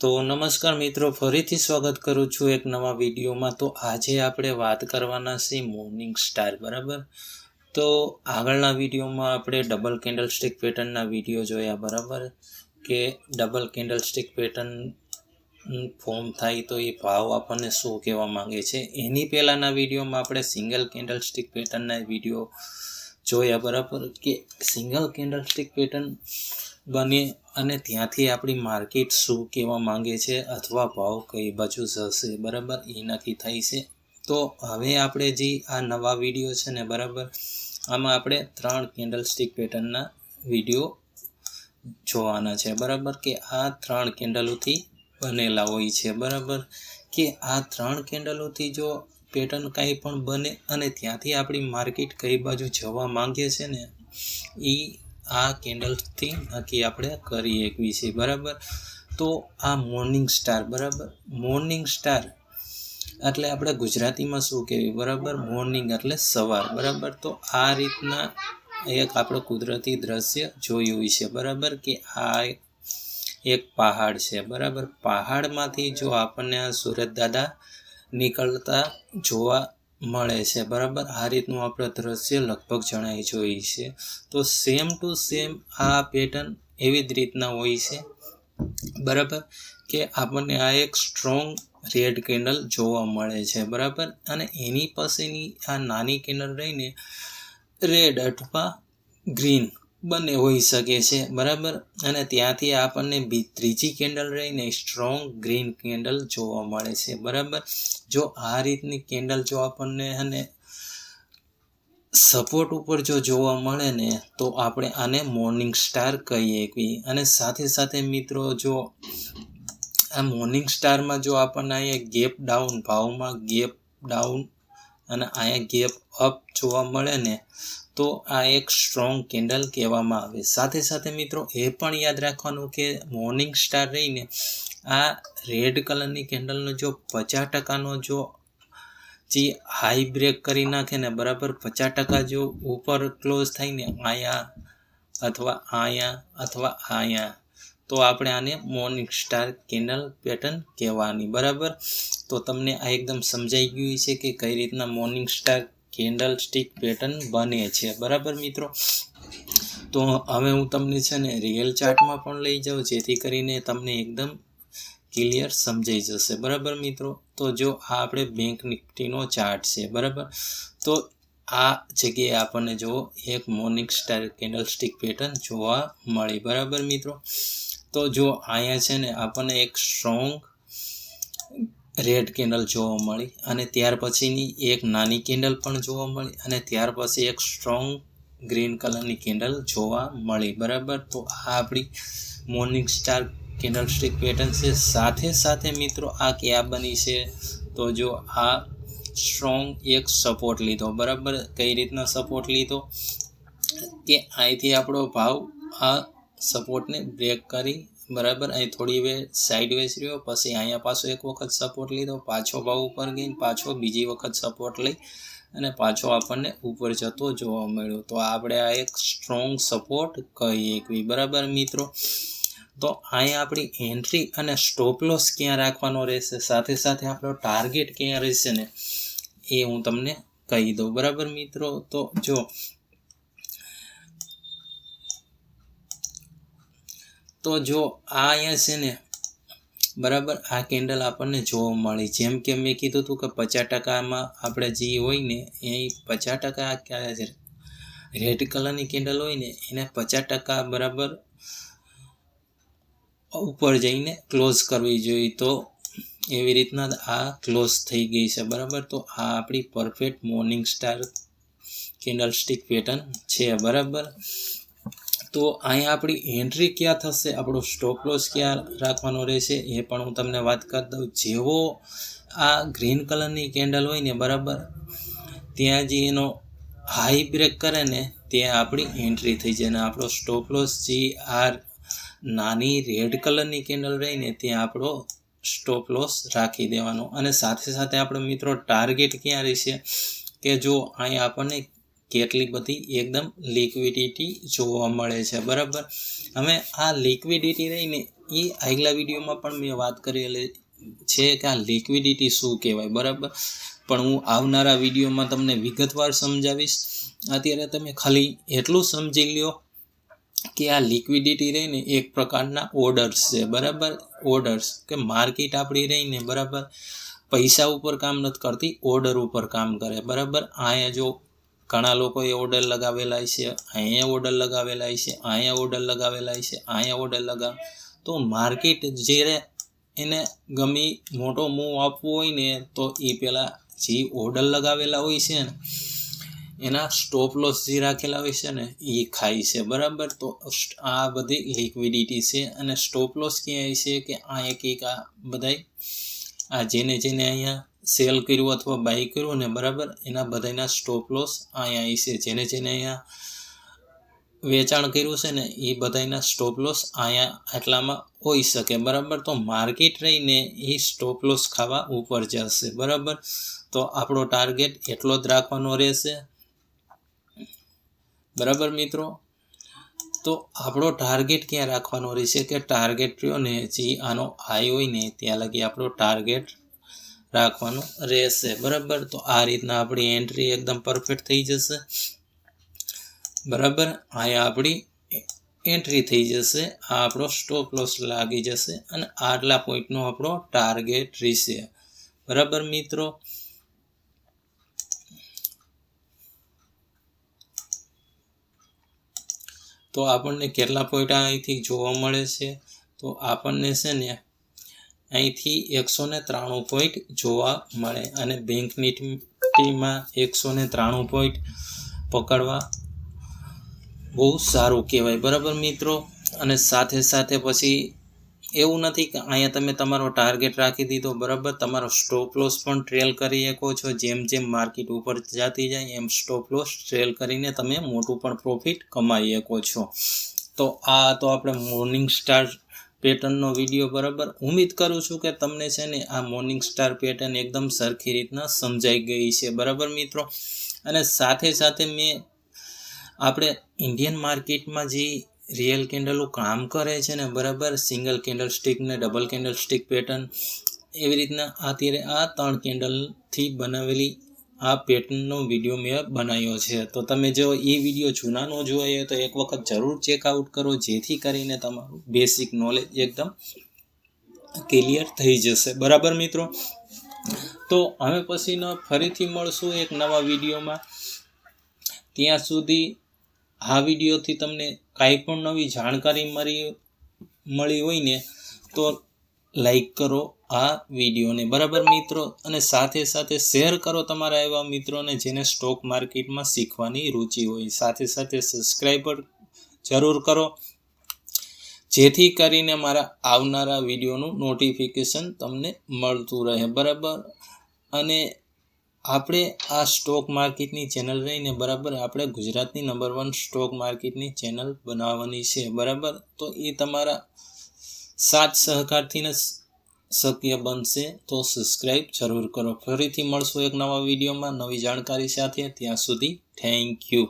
તો નમસ્કાર મિત્રો, ફરીથી સ્વાગત કરું છું એક નવા વિડીયોમાં. તો આજે આપણે વાત કરવાના છે મોર્નિંગ સ્ટાર બરાબર? તો આગળના વિડીયોમાં આપણે ડબલ કેન્ડલ સ્ટિક પેટર્નના વીડિયો જોયા, બરાબર? કે double candle stick pattern form થાય તો એ ભાવ આપણને શું કહેવા માંગે છે? એની પહેલાંના વિડીયોમાં આપણે સિંગલ કેન્ડલ સ્ટિક પેટર્નના વીડિયો જોયા બરાબર કે સિંગલ કેન્ડલ સ્ટિક પેટર્ન બને અને ત્યાંથી આપણી માર્કેટ શું કહેવા માંગે છે અથવા ભાવ કઈ બાજુ જશે બરાબર એ નક્કી થાય છે. તો હવે આપણે જે આ નવા વીડિયો છે ને બરાબર, આમાં આપણે ત્રણ કેન્ડલ સ્ટિક પેટર્નના વીડિયો જોવાના છે. બરાબર કે આ ત્રણ કેન્ડલોથી બનેલા હોય છે. બરાબર કે આ ત્રણ કેન્ડલોથી જો પેટર્ન કાંઈ પણ બને અને ત્યાંથી આપણી માર્કેટ કઈ બાજુ જવા માંગીએ છે ને એ આ કેન્ડલથી નક્કી આપણે કરી એકવી છે બરાબર? તો આ મોર્નિંગ સ્ટાર, બરાબર? મોર્નિંગ સ્ટાર એટલે આપણે ગુજરાતીમાં શું કહેવી બરાબર? મોર્નિંગ એટલે સવાર, બરાબર? તો આ રીતના એક આપણે કુદરતી દ્રશ્ય જોયું છે, બરાબર? કે આ એક પહાડ છે, બરાબર? પહાડમાંથી જો આપણને આ સુરત દાદા નીકળતા જોવા મળે છે. બરાબર? આ રીતનું આપણે દ્રશ્ય લગભગ જણાઈ જોઈ છે. તો સેમ ટુ સેમ આ પેટર્ન એવી જ રીતના હોય છે. બરાબર? કે આપણને આ એક સ્ટ્રોંગ રેડ કેન્ડલ જોવા મળે છે. બરાબર? અને એની પાસેની આ નાની કેન્ડલ રહીને રેડ અથવા ગ્રીન બંને હોઈ શકે છે, બરાબર? અને ત્યાંથી આપણને ત્રીજી કેન્ડલ રહીને સ્ટ્રોંગ ગ્રીન કેન્ડલ જોવા મળે છે, બરાબર? જો આ રીતની કેન્ડલ જો આપણને અને સપોર્ટ ઉપર જો જોવા મળે ને, તો આપણે આને મોર્નિંગ સ્ટાર કહીએ કે અને સાથે સાથે મિત્રો, જો આ મોર્નિંગ સ્ટારમાં જો આપણને અહીંયા ગેપ ડાઉન, ભાવમાં ગેપ ડાઉન અને અહીંયા ગેપ અપ જોવા મળે ને, તો આ એક સ્ટ્રોંગ કેન્ડલ કહેવામાં આવે. સાથે સાથે મિત્રો, એ પણ યાદ રાખવાનું કે મોર્નિંગ સ્ટાર રહીને, આ રેડ કલરની કેન્ડલનો જો પચાસ ટકાનો જો જે હાઈ બ્રેક કરી નાખે ને, બરાબર પચાસ ટકા જો ઉપર ક્લોઝ થાય ને, અહીંયા અથવા આયા અથવા અહીંયા તો આપણે આને મોર્નિંગ સ્ટાર કેન્ડલ પેટર્ન કહેવાની, બરાબર? તો તમને આ એકદમ સમજાઈ ગયું છે કે કઈ રીતના morning star candle stick pattern બને છે, બરાબર મિત્રો? તો હવે હું તમને છે ને રિયલ ચાર્ટમાં પણ લઈ જાઉં, જેથી કરીને તમને એકદમ ક્લિયર સમજાઈ જશે, બરાબર મિત્રો? તો જો આ આપણે બેંક નિફ્ટીનો ચાર્ટ છે, બરાબર? તો આ જગ્યાએ આપણને જો એક morning star candle stick pattern જોવા મળી, બરાબર મિત્રો? તો જો અહીંયા છે ને આપણને એક સ્ટ્રોંગ રેડ કેન્ડલ જોવા મળી અને ત્યાર પછીની એક નાની કેન્ડલ પણ જોવા મળી અને ત્યાર પછી એક સ્ટ્રોંગ ગ્રીન કલરની કેન્ડલ જોવા મળી. બરાબર? તો આ આપણી morning star candle stick pattern છે. સાથે સાથે મિત્રો આ ક્યાં બની છે? તો જો આ સ્ટ્રોંગ એક સપોર્ટ લીધો. બરાબર? કઈ રીતના સપોર્ટ લીધો? કે અહીંથી આપણો ભાવ આ સપોર્ટને બ્રેક કરી, બરાબર? અહીં થોડી વે સાઈડ વેચ રહ્યો, પછી અહીંયા પાછો એક વખત સપોર્ટ લીધો, પાછો ભાવ ઉપર ગઈ, પાછો બીજી વખત સપોર્ટ લઈ અને પાછો આપણને ઉપર જતો જોવા મળ્યો. તો આપણે આ એક સ્ટ્રોંગ સપોર્ટ કહીએ કે બરાબર મિત્રો? તો અહીંયા આપણી એન્ટ્રી અને સ્ટોપ લોસ ક્યાં રાખવાનો રહેશે? સાથે સાથે આપણો ટાર્ગેટ ક્યાં રહેશે ને? એ હું તમને કહી દઉં, બરાબર મિત્રો? તો જો તો જો આ અહીંયા છે ને, બરાબર, આ કેન્ડલ આપણને જોવા મળી. જેમ કે મેં કીધું હતું કે પચાસ ટકામાં આપણે જે હોય ને, એ પચાસ ટકા ક્યાં છે? રેડ કલરની કેન્ડલ હોય ને, એને પચાસ ટકા બરાબર ઉપર જઈને ક્લોઝ કરવી જોઈએ. તો એવી રીતના આ ક્લોઝ થઈ ગઈ છે, બરાબર? તો આ આપણી perfect morning star candlestick pattern છે, બરાબર? તો અહીંયા આપણી એન્ટ્રી ક્યાં થશે? આપણો સ્ટોપ લોસ ક્યાં રાખવાનો રહેશે? એ પણ હું તમને વાત કરી દઉં. જેવો આ ગ્રીન કલરની કેન્ડલ હોય ને, બરાબર? ત્યાં જે એનો હાઈ બ્રેક કરે ને, ત્યાં આપણી એન્ટ્રી થઈ જાય. ને આપણો સ્ટોપ લોસ જે આ નાની રેડ કલરની કેન્ડલ રહીને ત્યાં આપણો સ્ટોપ લોસ રાખી દેવાનો. અને સાથે સાથે આપણો મિત્રો ટાર્ગેટ ક્યાં રહેશે? કે જો અહીંયા આપણને કેટલી બધી એકદમ લિક્વિડિટી જોવા મળે છે, બરાબર? હવે આ લિક્વિડિટી રહીને એ આગલા વિડીયોમાં પણ મેં વાત કરેલી છે કે આ લિક્વિડિટી શું કહેવાય, બરાબર? પણ હું આવનારા વિડીયોમાં તમને વિગતવાર સમજાવીશ. અત્યારે તમે ખાલી એટલું સમજી લ્યો કે આ લિક્વિડિટી રહીને એક પ્રકારના ઓર્ડર્સ છે, બરાબર? ઓર્ડર્સ કે માર્કેટ આપણી રહીને, બરાબર? પૈસા ઉપર કામ નથી કરતી ઓર્ડર ઉપર કામ કરે, બરાબર? અહીંયા જો ઘણા લોકોએ ઓર્ડર લગાવેલા છે, અહીંયા ઓર્ડર લગાવેલા છે, અહીંયા ઓર્ડર લગાવેલા છે, અહીંયા ઓર્ડર લગાવ તો માર્કેટ જ્યારે એને ગમી મોટો મૂવ આપવો હોય ને, તો એ પહેલાં જે ઓર્ડર લગાવેલા હોય છે ને, એના સ્ટોપ લોસ જે રાખેલા હોય છે ને, એ ખાય છે, બરાબર? તો આ બધી લિક્વિડિટી છે અને સ્ટોપ લોસ ક્યાંય છે કે આ એક એક આ બધાય આ જેને જેને અહીંયા સેલ કર્યું અથવા બાય કર્યું ને બરાબર એના બધાના સ્ટોપ લોસ અહીંયા છે. જેને જેને અહીંયા વેચાણ કર્યું છે ને એ બધાના સ્ટોપ લોસ અહીંયા આટલામાં હોઈ શકે. બરાબર? તો માર્કેટ રહીને એ સ્ટોપ લોસ ખાવા ઉપર જશે. બરાબર? તો આપણો ટાર્ગેટ એટલો જ રાખવાનો રહેશે. બરાબર મિત્રો? તો આપણો ટાર્ગેટ ક્યાં રાખવાનો રહેશે કે ટાર્ગેટ રહ્યો ને જે આનો હાઈ હોય ને ત્યાં લગી આપણો ટાર્ગેટ રાખવાનો રહેશે. બરાબર? તો આ રીતના આપણી એન્ટ્રી એકદમ પરફેક્ટ થઈ જશે. બરાબર? અહીંયા આપણી એન્ટ્રી થઈ જશે. આ આપણો સ્ટોપ લોસ લાગી જશે અને આટલા પોઈન્ટનો આપણો ટાર્ગેટ રહેશે. બરાબર મિત્રો? તો આપણને કેટલા પોઈન્ટ અહીંથી જોવા મળે છે? તો આપણને છે ને અહીંથી એકસો ને ત્રાણું પોઈન્ટ જોવા મળે અને બેંક નિફ્ટીમાં એકસો ને ત્રાણું પોઈન્ટ પકડવા બહુ સારું કહેવાય. બરાબર મિત્રો? અને સાથે સાથે પછી એવું નથી કે અહીંયા તમે તમારો ટાર્ગેટ રાખી દીધો, બરાબર? તમારો સ્ટોપ લોસ પણ ટ્રેલ કરી શકો છો. જેમ જેમ માર્કેટ ઉપર જતી જાય, એમ સ્ટોપ લોસ ટ્રેલ કરીને તમે મોટું પણ પ્રોફિટ કમાઈ શકો છો. તો આ તો આપણે મોર્નિંગ સ્ટાર પેટર્નનો વીડિયો બરાબર. ઉમ્મીદ કરું છું કે તમને છે ને આ મોર્નિંગ સ્ટાર પેટર્ન એકદમ સરખી રીતના સમજાઈ ગઈ છે. બરાબર મિત્રો? અને સાથે સાથે મેં આપણે ઇન્ડિયન માર્કેટમાં જે રિયલ કેન્ડલો કામ કરે છે ને, બરાબર સિંગલ કેન્ડલ સ્ટિક ને ડબલ કેન્ડલ સ્ટિક પેટર્ન એવી રીતના અત્યારે આ ત્રણ કેન્ડલથી બનાવેલી આ પેટર્નનો વીડિયો મેં બનાવ્યો છે. તો તમે જો એ વીડિયો જૂનાનો જોઈએ તો એક વખત જરૂર ચેકઆઉટ કરો, જેથી કરીને તમારું બેસિક નોલેજ એકદમ ક્લિયર થઈ જશે. બરાબર મિત્રો? તો હવે પછીનો ફરીથી મળશું એક નવા વિડીયોમાં. ત્યાં સુધી આ વિડીયોથી તમને કાંઈ પણ નવી જાણકારી મળી મળી હોય ને તો લાઈક કરો આ વિડીયોને બરાબર મિત્રો અને સાથે સાથે શેર કરો તમારા એવા મિત્રોને જેને સ્ટોક માર્કેટમાં શીખવાની રુચિ હોય. સાથે સાથે સબસ્ક્રાઈબર જરૂર કરો. જેથી કરીને મારા આવનારા વિડીયોનું નોટિફિકેશન તમને મળતું રહે. બરાબર? અને આપણે આ સ્ટોક માર્કેટની ચેનલ રહીને બરાબર આપણે ગુજરાતની નંબર વન સ્ટોક માર્કેટની ચેનલ બનાવવાની છે. બરાબર? તો એ તમારા સાથ સહકારથી શક્ય બનશે તો સબસ્ક્રાઈબ જરૂર કરો. ફરીથી મળશું એક નવા વિડીયોમાં. નવી જાણકારી સાથે ત્યાં સુધી થેન્ક યુ